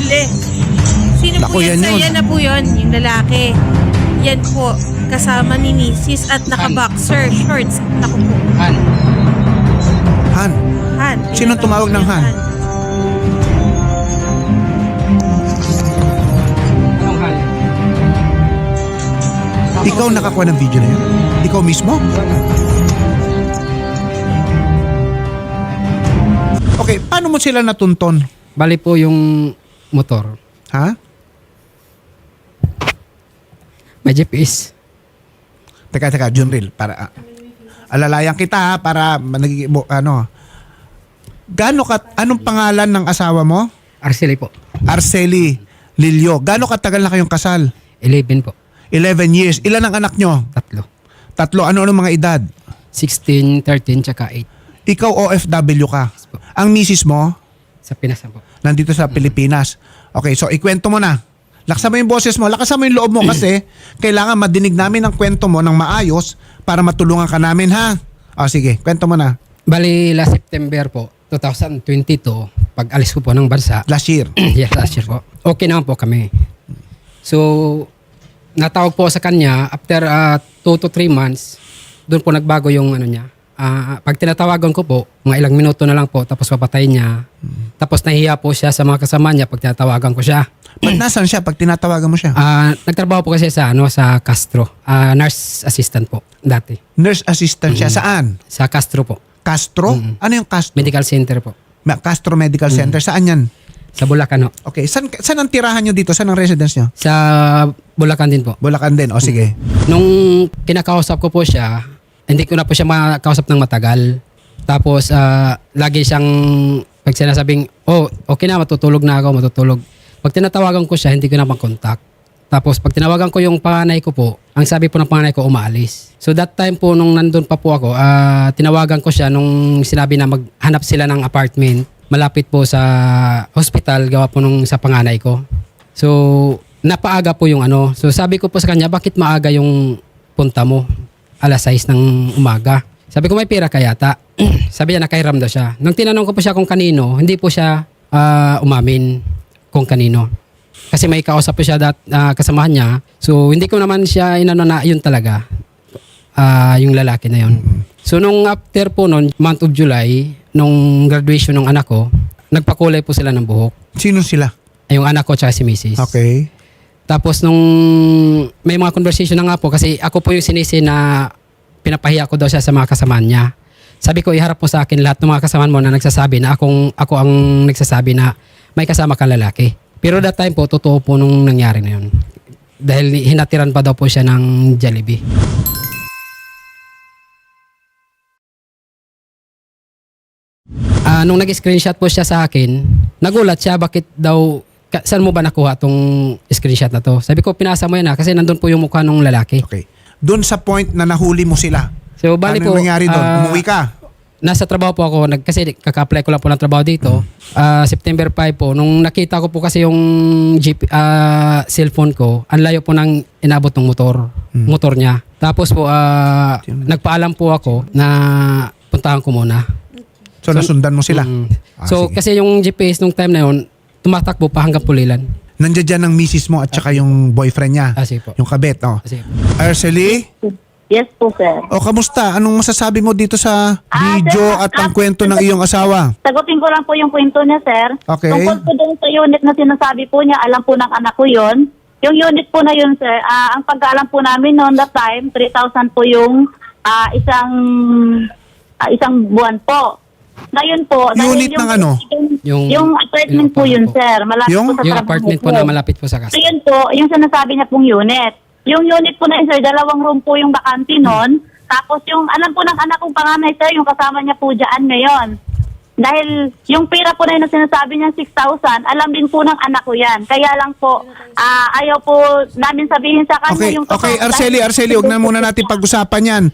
Huli. Sino Naku, po yan, yan yun. Yan na po yun, yung lalaki. Yan po, kasama ni Mrs. at naka-boxer shorts. Naku po, Han. Han, Han. Sinong tumawag ng Han? Anong Han? ikaw nakakuha ng video na yun? Ikaw mismo? Okay, paano mo sila natunton? Bali po yung motor. Ha? May GPS. Teka, teka, Junril, para ah, alalayan kita ha, para naging, ano, Gano ka, anong pangalan ng asawa mo? Arceli po. Arceli Lilio. Gano katagal na kayong kasal? 11 po. 11 years. Ilan ang anak nyo? Tatlo. Tatlo. Ano-ano mga edad? 16, 13, tsaka 8. Ikaw OFW ka. Ang misis mo, Sa Pinas na po. Nandito sa Pilipinas. Okay, so ikwento mo na. Laksan mo yung boses mo, lakasan mo yung loob mo kasi kailangan madinig namin ang kwento mo ng maayos para matulungan ka namin ha. O sige, kwento mo na. Bali, last September po, 2022, pag alis ko po ng bansa, Last year. yes, last year po, okay naman po kami. So, natawag po sa kanya, after 2 to 3 months, doon po nagbago yung ano niya. Ah, pag tinatawagan ko po, mga ilang minuto na lang po, tapos papatay niya. Tapos nahiya po siya sa mga kasama niya pag tinatawagan ko siya. Pag nasan siya, pag tinatawagan mo siya? Ah, nagtrabaho po kasi sa ano sa Castro. Ah, nurse assistant po dati. Nurse assistant siya. Saan? Sa Castro po. Castro? Ano yung Castro? Medical center po. Ma- Castro Medical Center. Saan yan? Sa Bulacan ho. Okay. Saan, saan ang tirahan nyo dito? Saan ang residence nyo? Sa Bulacan din po. Bulacan din. O sige. Nung kinakausap ko po siya, hindi ko na po siya makausap ng matagal. Tapos, ah, lagi siyang, pag sinasabing, oh, okay na, matutulog na ako, matutulog. Pag tinatawagan ko siya, hindi ko na pang-contact. Tapos, pag tinawagan ko yung panganay ko po, ang sabi po ng panganay ko, umaalis. So, that time po, nung nandun pa po ako, ah, tinawagan ko siya nung sinabi na maghanap sila ng apartment. Malapit po sa hospital, gawa po nung sa panganay ko. So, napaaga po yung ano. So, sabi ko po sa kanya, bakit maaga yung punta mo? Alas 6 ng umaga. Sabi ko, may pera ka yata. sabi niya, nakahiram daw siya. Nung tinanong ko po siya kung kanino, hindi po siya ah, umamin kung kanino. Kasi may kausap po siya dat, ah, kasamahan niya. So, hindi ko naman siya inano na yun talaga. Ah, yung lalaki na yun. So, nung after po nun, month of July, nung graduation ng anak ko, nagpakulay po sila ng buhok. Sino sila? Yung anak ko tsaka si Mrs. Okay. Tapos nung may mga conversation na nga po kasi ako po yung sinisi na pinapahiya ko daw siya sa mga kasamaan niya. Sabi ko iharap mo sa akin lahat ng mga kasamaan mo na nagsasabi na akong, ako ang nagsasabi na may kasama kang lalaki. Pero that time po, totoo po nung nangyari na yun. Dahil hinatiran pa daw po siya ng Jollibee. Ah, nung nag-screenshot po siya sa akin, nagulat siya bakit daw ka- saan mo ba nakuha tong screenshot na to? Sabi ko pinasa mo yan ha kasi nandun po yung mukha ng lalaki. Okay. Doon sa point na nahuli mo sila. So bali ano po nangyari doon? ah, Umuwi ka? Nasa trabaho po ako, nag, kasi kaka-apply ko lang po ng trabaho dito. Ah, September 5 po, nung nakita ko po kasi yung GP, ah, cellphone ko, ang layo po ng inabot ng motor, motor niya. Tapos po, ah, nagpaalam po ako na puntahan ko muna. So, nasundan mo sila? Mm. Ah, so, sige. kasi yung GPS nung time na yun, tumatakbo pa hanggang Pulilan. Nandiyan dyan ang misis mo at saka yung boyfriend niya. Ah, sige po. Yung kabet, oh. Kasi, Arcely? Yes po, sir. O, kamusta? Anong masasabi mo dito sa Ah, video sir, at ang ah, kwento ng iyong asawa? Sagutin ko lang po yung kwento niya, sir. Okay. Tungkol po doon sa unit na sinasabi po niya, alam po ng anak ko yon. Yung unit po na yun, sir, ah, ang pagkaalam po namin noon that time, 3,000 po yung ah, isang ah, isang buwan po. Ngayon po, dahil Unit yung, ng ano? Yung, Yung- yung apartment yung po yun, po. sir. Malapit Yung- po sa yung trabaho apartment po na malapit po sa So casa. yun po, yung sinasabi niya pong unit. Yung unit po na yun, sir, dalawang room po yung bakante noon. Tapos yung, alam po ng anak kong panganay, sir, yung kasama niya po dyan ngayon. Dahil yung pera po na yun na sinasabi niya, 6,000, alam din po ng anak ko yan. Kaya lang po, ah, ayaw po namin sabihin sa kanya Okay, yung okay, Arcely, Dahil- Arcely, huwag na muna natin pag-usapan yan.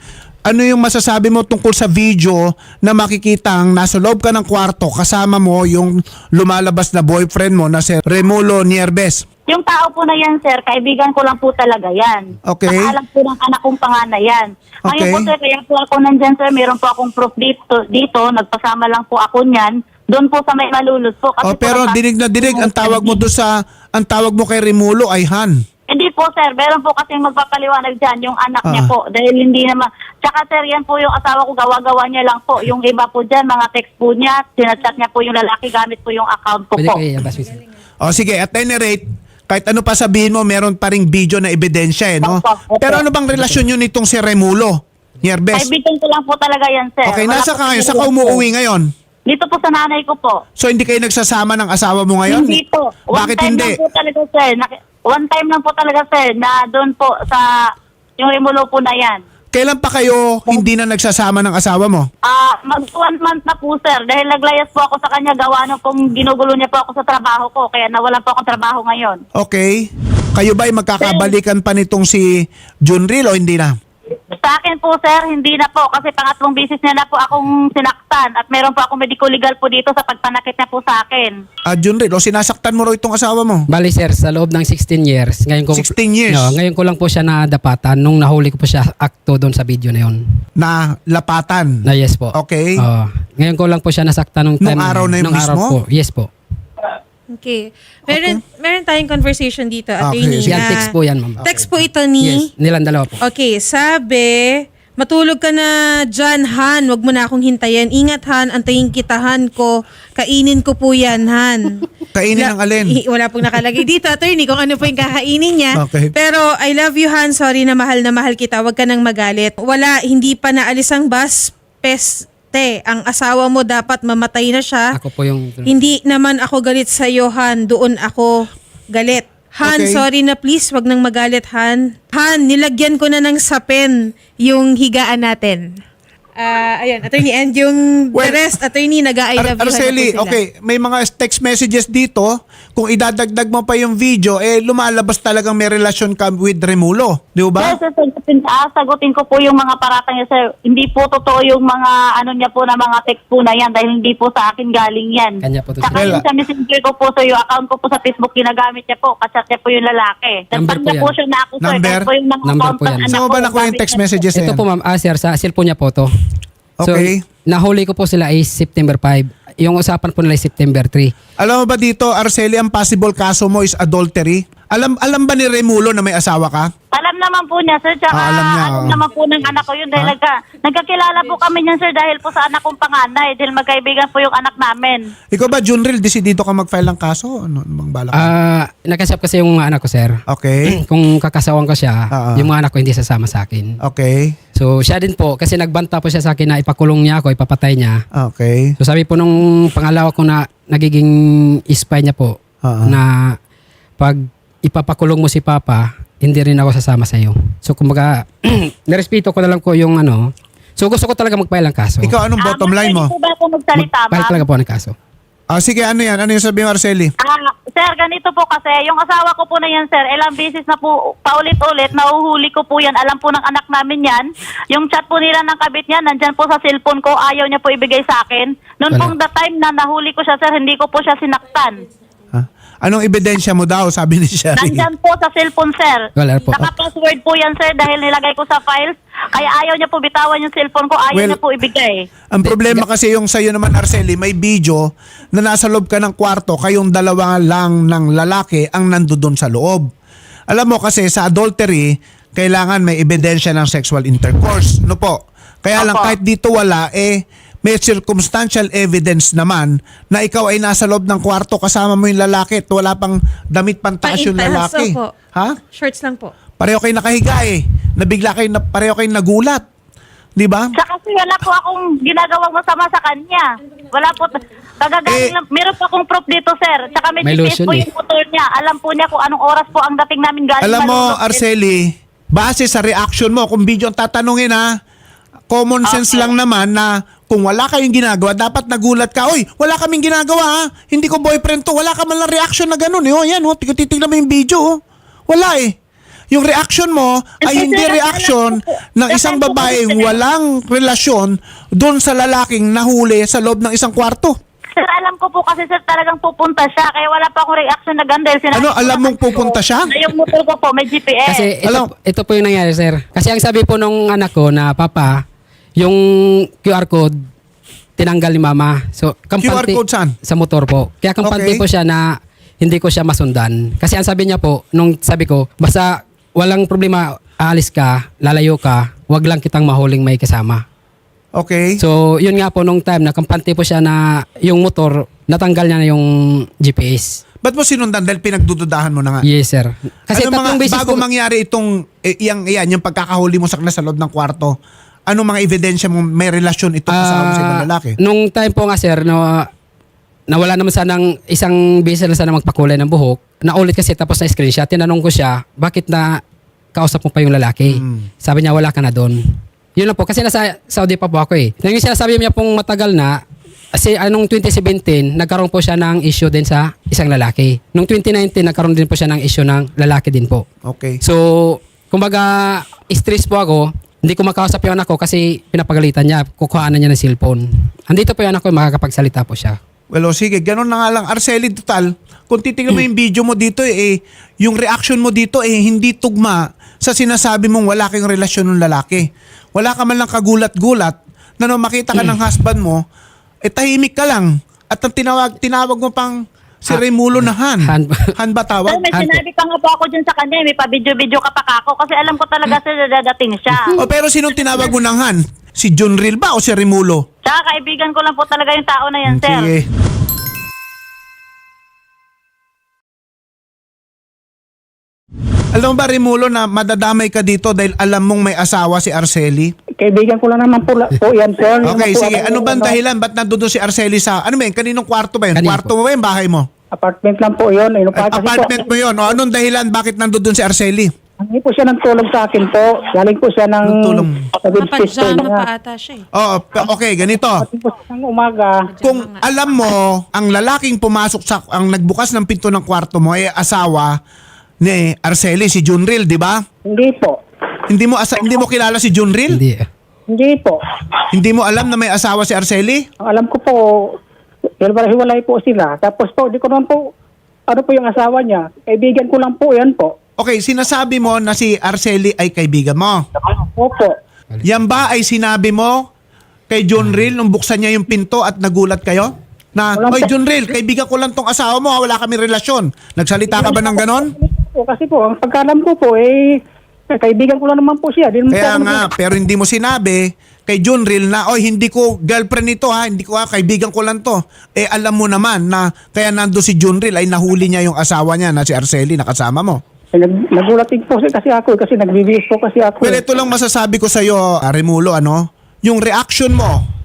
Ano yung masasabi mo tungkol sa video na makikitang nasa loob ka ng kwarto kasama mo yung lumalabas na boyfriend mo na si Remulo Nierbes? Yung tao po na yan, sir, kaibigan ko lang po talaga yan. Okay. Nakaalam po ng anak kong panganay yan. Ngayon Okay. po, sir, kaya po ako nandyan, sir, meron po akong proof dito, dito, nagpasama lang po ako niyan Doon po sa may malulus po. Kasi Oh, pero po, dinig na dinig ang tawag mo do sa ang tawag mo kay Remulo ay Han. Hindi po sir, meron po kasing magpapaliwanag dyan yung anak niya Ah. po. Dahil hindi naman, tsaka sir yan po yung asawa ko, gawa-gawa niya lang po. Yung iba po dyan, mga text po niya, sinachat niya po yung lalaki gamit po yung account ko Pwede po. ko i-abas. O sige, at any rate, kahit ano pa sabihin mo, meron pa ring video na ebidensya eh, no? Opo, opo. Pero ano bang relasyon yun nitong si Remulo? Nierbes. Kaibigan ko lang po talaga yan sir. Okay, Wala nasa po ka ngayon? Saan ka umuwi ngayon? Dito po sa nanay ko po. So hindi kayo nagsasama ng asawa mo ngayon? Hindi po. One Bakit time hindi? lang po talaga sir. Naki- one time lang po talaga sir na doon po sa yung remulo po na yan. Kailan pa kayo hindi na nagsasama ng asawa mo? Ah, mag one month na po sir dahil naglayas po ako sa kanya gawa nung kung ginugulo niya po ako sa trabaho ko kaya nawalan po akong trabaho ngayon. Okay. Kayo ba ay magkakabalikan pa nitong si Junril o hindi na? Sa akin po sir, hindi na po kasi pangatlong bisis niya na po akong sinaktan at meron po akong medico legal po dito sa pagpanakit niya po sa akin. Ah, Junril, o sinasaktan mo raw itong asawa mo? Bali sir, sa loob ng 16 years, ngayon ko 16 years? No, ngayon ko lang po siya nadapatan nung nahuli ko po siya akto doon sa video na yon. Na lapatan? Na yes po. Okay. Oo. ngayon ko lang po siya nasaktan nung Nung time araw na yun nung araw mismo? po. Yes po. Okay. Meron, meron tayong conversation dito, attorney. Sige. Yan na- text po yan, ma'am. Text po ito ni... Yes, nilang dalawa po. Okay, sabi, matulog ka na dyan, Han. Wag mo na akong hintayin. Ingat, Han. Antayin kita, Han ko. Kainin ko po yan, Han. Kainin ng alin? i- Wala pong nakalagay dito, attorney, kung ano po yung kakainin niya. Okay. Pero, I love you, Han. Sorry na mahal na mahal kita. Wag ka nang magalit. Wala, hindi pa naalis ang bus. Peste. Ang asawa mo dapat mamatay na siya. Ako po yung Hindi naman ako galit sa iyo, Han. Doon ako galit. Han, Okay. sorry na please, wag nang magalit, Han. Han, nilagyan ko na ng sapen yung higaan natin. Ah, ayun, attorney, and yung Well, the rest, attorney, nag-I Ar- love you Araceli, na po sila. okay, may mga text messages dito. Kung idadagdag mo pa yung video, eh lumalabas talagang may relasyon ka with Remulo. Di ba? Sir, sir, sagutin, ah, sagutin ko po yung mga paratang niya, sir. Hindi po totoo yung mga ano niya po na mga text po na yan dahil hindi po sa akin galing yan. Kanya po to, Saka sir. yung sa messenger ko po, so yung account ko po sa Facebook, ginagamit niya po. Kachat niya po yung lalaki. Number Nagtag po niya po yan. siya na ako, sir. Number? Dahil po yung mga Number account po ng yan. anak Saan mo ko, ba nakuha yung gamit text niya po. messages na Ito yan? po ma'am, ah sir, sa cellphone niya po to. So, Okay. nahuli ko po sila is September 5. Yung usapan po nila is September 3. Alam mo ba dito, Araceli, ang possible kaso mo is adultery? Alam alam ba ni Remulo na may asawa ka? Alam naman po niya, sir. Tsaka Ah, alam niya, alam oh. naman po ng anak ko yun. Dahil nagka, nagkakilala po kami niyan, sir, dahil po sa anak kong panganay. Dahil magkaibigan po yung anak namin. Ikaw ba, Junril, desidido ka mag-file ng kaso? Ano, ano bang balak? Ah, nakasap kasi yung mga anak ko sir. okay. Kung kakasawan ko siya, Ah, ah. yung mga anak ko hindi sasama sa akin. Okay. So, siya din po, kasi nagbanta po siya sa akin na ipakulong niya ako, ipapatay niya. Okay. So, sabi po nung pangalawa ko na nagiging spy niya po, ah. na pag ipapakulong mo si Papa, hindi rin ako sasama sa iyo. So, kumbaga, narespeto ko na lang ko yung ano. So, gusto ko talaga mag-file ng kaso. Ikaw, anong bottom Ah, line mo? Pwede po ba ako magsalita, Mag-file ma'am? talaga po ng kaso. Ah, sige, ano yan? Ano yung sabi mo, Araceli? Ah, sir, ganito po kasi, yung asawa ko po na yan, sir, ilang beses na po, paulit-ulit, nahuhuli ko po yan, alam po ng anak namin yan. Yung chat po nila ng kabit niya, nandyan po sa cellphone ko, ayaw niya po ibigay sa akin. Noon Wala. pong the time na nahuli ko siya, sir, hindi ko po siya sinaktan. Anong ebidensya mo daw, sabi ni Sherry? Nandyan po sa cellphone, sir. Wala po. Naka-password po yan, sir, dahil nilagay ko sa files. Kaya ayaw niya po bitawan yung cellphone ko, ayaw Well, niya po ibigay. Ang problema kasi yung sa'yo naman, Arceli, may video na nasa loob ka ng kwarto, kayong dalawa lang ng lalaki ang nandoon sa loob. Alam mo kasi sa adultery, kailangan may ebidensya ng sexual intercourse. No po? Kaya lang Opo. kahit dito wala, eh, may circumstantial evidence naman na ikaw ay nasa loob ng kwarto kasama mo yung lalaki at wala pang damit pantaas yung lalaki. opo. Ha? Shorts lang po. Pareho kayo nakahiga eh. Nabigla kayo, na, pareho kayo nagulat. Di ba? Tsaka kasi wala po akong ginagawang masama sa kanya. Wala po. Eh, Kagagaling lang. Meron po akong proof dito, sir. Tsaka may, May lotion po eh. yung motor niya. Alam po niya kung anong oras po ang dating namin galing. Alam mo. Arceli, base sa reaction mo, kung video ang tatanungin ha, common sense Okay. lang naman na kung wala kayong ginagawa, dapat nagulat ka, Uy, wala kaming ginagawa ha. Hindi ko boyfriend to. Wala ka man lang reaction na ganun. Eh. Oh, yan, oh. titignan mo yung video. Oh. Wala eh. Yung reaction mo ay hindi reaction ng isang kasi- walang relasyon doon sa lalaking nahuli sa loob ng isang kwarto. Sir, alam ko po kasi, sir, talagang pupunta siya. Kaya wala pa akong reaction na ganda. Sinabi Ano, ko alam na mong pupunta siya? na Yung motor ko po, may GPS. Kasi ito, Alam- ito po yung nangyari, sir. Kasi ang sabi po nung anak ko na, Papa, yung QR code, tinanggal ni mama. So, kampante, QR code saan? Sa motor po. Kaya kampante Okay. po siya na hindi ko siya masundan. Kasi ang sabi niya po, nung sabi ko, basta walang problema, aalis ka, lalayo ka, wag lang kitang mahuling may kasama. Okay. So, yun nga po nung time na kampante po siya na yung motor, natanggal niya na yung GPS. Ba't mo sinundan? Dahil pinagdududahan mo na nga. Yes, sir. Kasi ano mga, tatlong beses bago po, mangyari itong, eh, yang, yan, yung pagkakahuli mo sa sa loob ng kwarto, ano mga ebidensya mo may relasyon itong kasama mo sa ibang Ah, lalaki? Nung time po nga sir, no, nawala naman sanang isang beses na sana magpakulay ng buhok. Naulit kasi tapos na screenshot. Tinanong ko siya, bakit na kausap mo pa yung lalaki? Hmm. Sabi niya, wala ka na doon. Yun lang po, kasi nasa Saudi pa po ako eh. Nang sinasabi niya pong matagal na, kasi anong 2017, nagkaroon po siya ng issue din sa isang lalaki. Nung 2019, nagkaroon din po siya ng issue ng lalaki din po. Okay. So, kumbaga, stress po ako. Hindi ko makausap yung anak ko kasi pinapagalitan niya. Kukuhanan niya ng cellphone. Andito po yung anak ko, makakapagsalita po siya. Well, o sige, ganun na nga lang. Arceli, total, kung titignan mo yung video mo dito, eh, yung reaction mo dito, eh, hindi tugma sa sinasabi mong wala kang relasyon ng lalaki. Wala ka man lang kagulat-gulat na nung makita ka ng husband mo, eh, tahimik ka lang. At ang tinawag, tinawag mo pang si Ha- Raymulo na Han. Han. Han ba tawag? may Ano? sinabi pa nga po ako dyan sa kanya, may pa-video-video ka pa kako kasi alam ko talaga sir dadating siya. O pero sinong tinawag mo ng Han? Si John Real ba o si Raymulo? Tsaka kaibigan ko lang po talaga yung tao na yan, sir. Sige. Alam mo ba, Rimulo, na madadamay ka dito dahil alam mong may asawa si Arceli? Kaibigan ko lang naman po, po yan, sir. Yung Okay, po sige. Ano bang ano, dahilan? Ba't nandun si Arceli sa... Ano ba yun? Kaninong kwarto ba yun? Kanino Kwarto mo ba yun? Bahay mo? Apartment lang po yun. Ano, At kasi apartment po, mo yun. O anong dahilan? Bakit nandun si Arceli? Hindi po siya ng tulong sa akin po. Galing po siya ng... Ng tulong. Sa niya. pa ata siya eh. Oo, okay, ganito. Pati po siya ng umaga. Kung alam mo, ang lalaking pumasok sa... Ang nagbukas ng pinto ng kwarto mo ay asawa ni Arceli, si Junril, di ba? Hindi po. Hindi mo asa, hindi mo kilala si Junril? Hindi. Hindi po. Hindi mo alam na may asawa si Arceli? Alam ko po, hiwalay, hiwalay po sila. Tapos po, di ko naman po, ano po yung asawa niya. Kaibigan ko lang po yan po. Okay, sinasabi mo na si Arceli ay kaibigan mo. Opo. Yan ba ay sinabi mo kay John Real nung buksan niya yung pinto at nagulat kayo? Na, Walang Oy Real, kaibigan ko lang tong asawa mo, ha? wala kami relasyon. Nagsalita ka ba ng ganon? Po, kasi po, ang pagkalam ko po, eh, kaibigan ko lang naman po siya. Di naman po Kaya ako nga, pero hindi mo sinabi kay John Real na, oy, hindi ko girlfriend nito ha, hindi ko ha, kaibigan ko lang to. Eh, alam mo naman na kaya nando si John Real ay nahuli niya yung asawa niya na si Arceli na kasama mo. Eh, nag, nagulat din po kasi ako eh, kasi nagbibihis po kasi ako. Well, eh. ito lang masasabi ko sa iyo, Remulo, ano? Yung reaction mo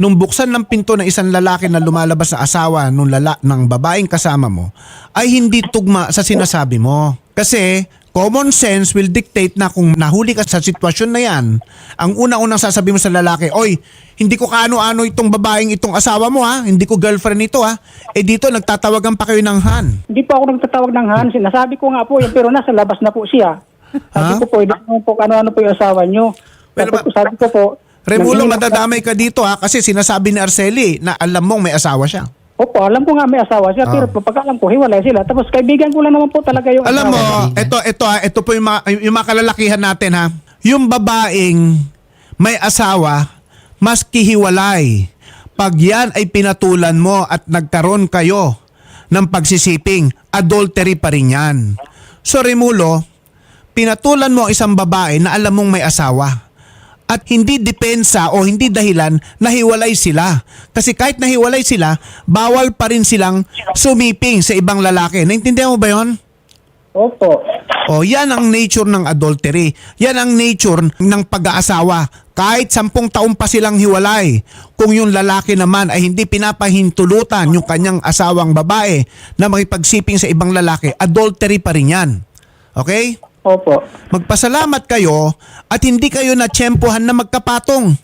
nung buksan ng pinto ng isang lalaki na lumalabas na asawa nung lala ng babaeng kasama mo ay hindi tugma sa sinasabi mo. Kasi common sense will dictate na kung nahuli ka sa sitwasyon na yan, ang una-unang sasabi mo sa lalaki, Oy, hindi ko kaano-ano itong babaeng itong asawa mo ha, hindi ko girlfriend ito ha. Eh dito nagtatawagan pa kayo ng Han. Hindi po ako nagtatawag ng Han. Sinasabi ko nga po yun, pero nasa labas na po siya. Sabi ko po, hindi po ano-ano po yung asawa niyo. Pero Tapos ba- sabi ko po, Remulo, madadamay ka dito ha kasi sinasabi ni Arceli na alam mong may asawa siya. Opo, alam ko nga may asawa siya, pero Ah. pagka alam ko, hiwalay sila. Tapos kaibigan ko lang naman po talaga yung Alam mo, asawa. ito, ito, ha, ito po yung mga, yung mga kalalakihan natin ha. Yung babaeng may asawa, mas kihiwalay. Pag yan ay pinatulan mo at nagkaroon kayo ng pagsisiping, adultery pa rin yan. So Remulo, pinatulan mo ang isang babae na alam mong may asawa. At hindi depensa o hindi dahilan na hiwalay sila. Kasi kahit nahiwalay sila, bawal pa rin silang sumiping sa ibang lalaki. Naintindihan mo ba yon? Opo. O yan ang nature ng adultery. Yan ang nature ng pag-aasawa. Kahit sampung taon pa silang hiwalay, kung yung lalaki naman ay hindi pinapahintulutan yung kanyang asawang babae na makipagsiping sa ibang lalaki, adultery pa rin yan. Okay? Opo. Magpasalamat kayo at hindi kayo na tsempohan na magkapatong.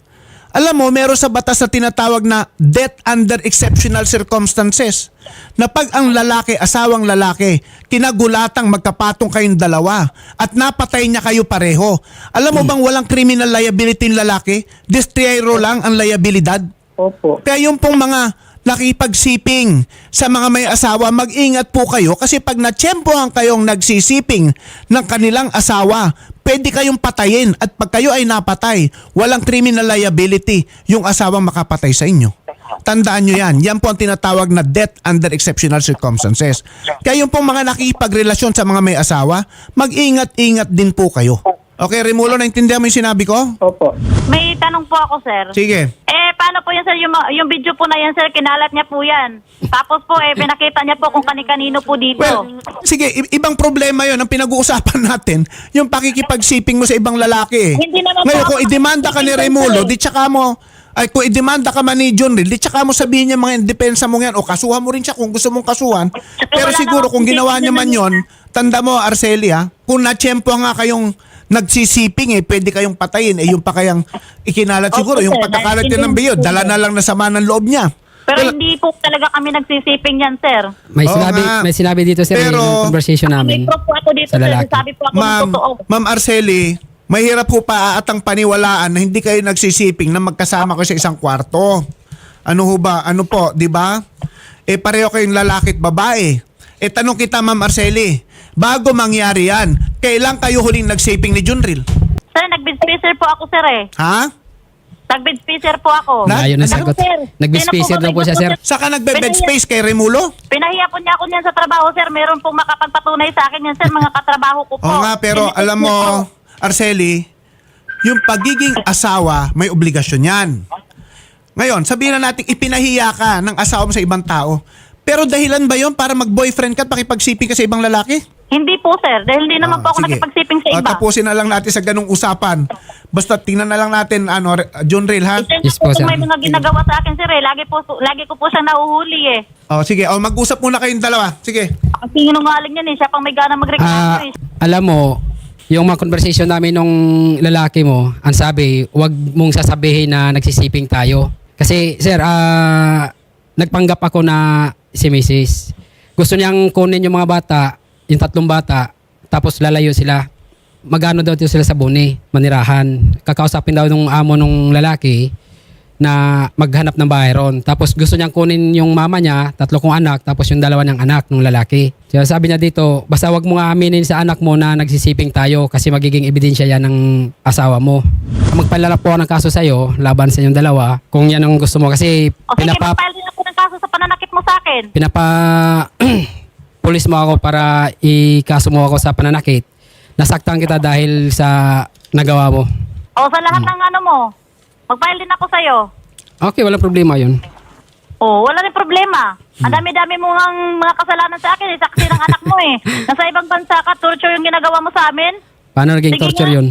Alam mo, meron sa batas na tinatawag na death under exceptional circumstances. Na pag ang lalaki, asawang lalaki, kinagulatang magkapatong kayong dalawa at napatay niya kayo pareho. Alam mo bang walang criminal liability yung lalaki? Destriero lang ang liabilidad. Opo. Kaya yung pong mga nakipagsiping sa mga may asawa, mag-ingat po kayo kasi pag natsyempohan kayong nagsisiping ng kanilang asawa, pwede kayong patayin at pag kayo ay napatay, walang criminal liability yung asawang makapatay sa inyo. Tandaan nyo yan. Yan po ang tinatawag na death under exceptional circumstances. Kaya yung pong mga nakikipagrelasyon sa mga may asawa, mag-ingat-ingat din po kayo. Okay, Remulo, naintindihan mo yung sinabi ko? Opo. May tanong po ako, sir. Sige. Eh, sir? Yung, yung video po na yan, sir, kinalat niya po yan. Tapos po, eh, pinakita niya po kung kani-kanino po dito. Well, sige, i- ibang problema yon ang pinag-uusapan natin, yung pakikipagsiping mo sa ibang lalaki. eh. Hindi naman po Ngayon, ako kung idemanda ka ni nakikipag-siping Remulo, eh. di tsaka mo, ay kung idemanda ka man ni John Real, di tsaka mo sabihin niya mga depensa mo yan, o kasuhan mo rin siya kung gusto mong kasuhan. Pero wala siguro naman kung ginawa niya man yon, tanda mo, Arcelia, kung natsyempo nga kayong nagsisiping eh, pwede kayong patayin, eh yung pa kayang ikinalat Opo, siguro, yung sir. pagkakalat niya ng biyo, ko dala na lang na sama ng loob niya. Pero Well, hindi po talaga kami nagsisiping yan, sir. May Oo sinabi, nga. may sinabi dito sir, Pero- yung conversation namin proof po ako dito, sa sir. lalaki. Sabi po ako ng Ma'am, totoo. Ma'am Arceli, mahirap po pa atang paniwalaan na hindi kayo nagsisiping na magkasama kayo sa isang kwarto. Ano ho ba? Ano po, di ba? Eh pareho kayong lalaki at babae. Eh tanong kita Ma'am Arceli, bago mangyari yan, kailan kayo huling nagsiping ni Junril? Sir, nag-bid spacer po ako, sir, eh. Ha? Nag-bid spacer po ako. Na- Ayaw na Ano, sagot. sir? Nag-spacer daw po siya sir. Saka nagbe-bed Pinahiya- space kay Remulo? Pinahiya po niya ako niyan sa trabaho, sir. Meron pong makapagpatunay sa akin yan, sir. Mga katrabaho ko po. Oo nga, pero Pinipilit alam mo. Arceli, yung pagiging asawa, may obligasyon yan. Ngayon, sabihin na natin, ipinahiya ka ng asawa mo sa ibang tao. Pero dahilan ba yon para mag-boyfriend ka at pakipagsiping ka sa ibang lalaki? Hindi po, sir. Dahil hindi naman Ah, po ako sige. nakipagsiping sa Ah, iba. tapusin na lang natin sa ganung usapan. Basta tingnan na lang natin, ano, Re- John Real, ha? Sir, Yes po, po, kung sir. may mga ginagawa sa akin, sir, eh. Lagi po, lagi ko po siya nauhuli, eh. Oh, sige, oh, mag-usap muna kayong dalawa. Sige. Ang sinungaling yan, eh. Siya pang may gana magreklamo, Ah, eh. alam mo, yung mga conversation namin nung lalaki mo, ang sabi, wag mong sasabihin na nagsisiping tayo. Kasi, sir, ah, nagpanggap ako na si Mrs. Gusto niyang kunin yung mga bata, yung tatlong bata, tapos lalayo sila. Magano daw sila sa buni, manirahan. Kakausapin daw nung amo nung lalaki na maghanap ng bahay ron. Tapos gusto niyang kunin yung mama niya, tatlo kong anak, tapos yung dalawa niyang anak nung lalaki. Kaya sabi niya dito, basta wag mo nga aminin sa anak mo na nagsisiping tayo kasi magiging ebidensya yan ng asawa mo. Magpalala po ako ng kaso sa'yo, laban sa inyong dalawa, kung yan ang gusto mo. Kasi O sige, pinapa, mag-file din ako ng kaso sa pananakit mo sa akin. pinapa pulis mo ako para ikaso mo ako sa pananakit. Nasaktan kita dahil sa nagawa mo. O sa Hmm. lahat ng ano mo, mag-file din ako sa'yo. Okay, walang problema yun. Oh, wala rin problema. Ang dami-dami mo ang mga kasalanan sa akin. Eh. Saksi ng anak mo eh. Nasa ibang bansa ka, torture yung ginagawa mo sa amin. Paano naging Sige torture nga. yun?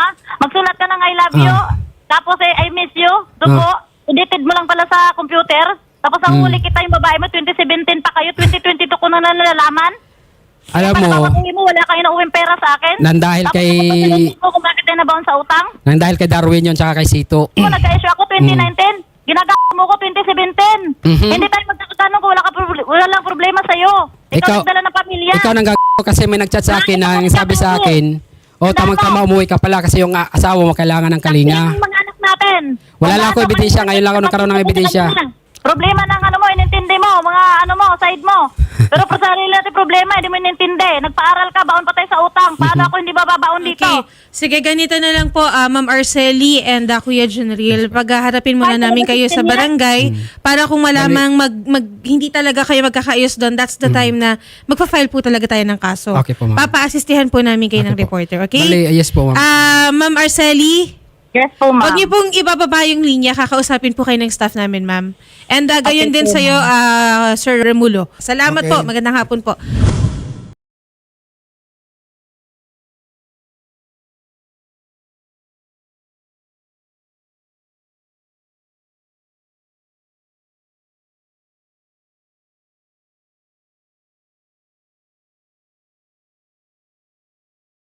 Ha? Magsulat ka ng I love you. Ah. Tapos eh, I miss you. Dugo. Edited mo lang pala sa computer. Tapos ang Hmm. huli kita yung babae mo, 2017 pa kayo, 2022 ko na nalalaman. Alam mo, mo, wala kayo na uwing pera sa akin. Nang dahil Tapos kay- kapatid mo kung bakit tayo nabaon sa utang. nang dahil kay Darwin yun tsaka kay Sito. Kung nag-issue ako 2019, ginagawa mo ko 2017. Mhm. Hindi tayo magkakatano kung wala, ka proble- wala lang problema sa'yo. Ikaw, Ikaw- nagdala ng pamilya. Ikaw nang gag- kasi may nagchat sa akin na ang sabi sa akin, oh tamang-tama umuwi ka pala kasi yung asawa mo kailangan ng kalinga. Yung mga anak natin. Wala lang ako ebidensya, ngayon lang ako nagkaroon ng ebidensya. Problema ng ano mo, inintindi mo, mga ano mo, side mo. Pero sa sarili natin problema, hindi mo inintindi. Nagpaaral ka, baon pa tayo sa utang. Paano ako hindi bababaon dito? Okay. Sige, ganito na lang po, ah, Ma'am Arceli and uh, Kuya Junril. Paghaharapin muna Ay, namin kayo sa barangay para kung malamang mag, mag, hindi talaga kayo magkakaayos doon, that's the time na magpa-file po talaga tayo ng kaso. Okay po, ma'am. Papa-assistihan po namin kayo ng reporter, okay? Bali, yes po, ma'am. Ah, Ma'am Arceli, Yes po, ma'am. Huwag niyo pong ibababa yung linya, kakausapin po kayo ng staff namin, ma'am. And uh, gayon Okay din po, sa'yo, ah, Sir Remulo. Salamat Okay. po, magandang hapon po.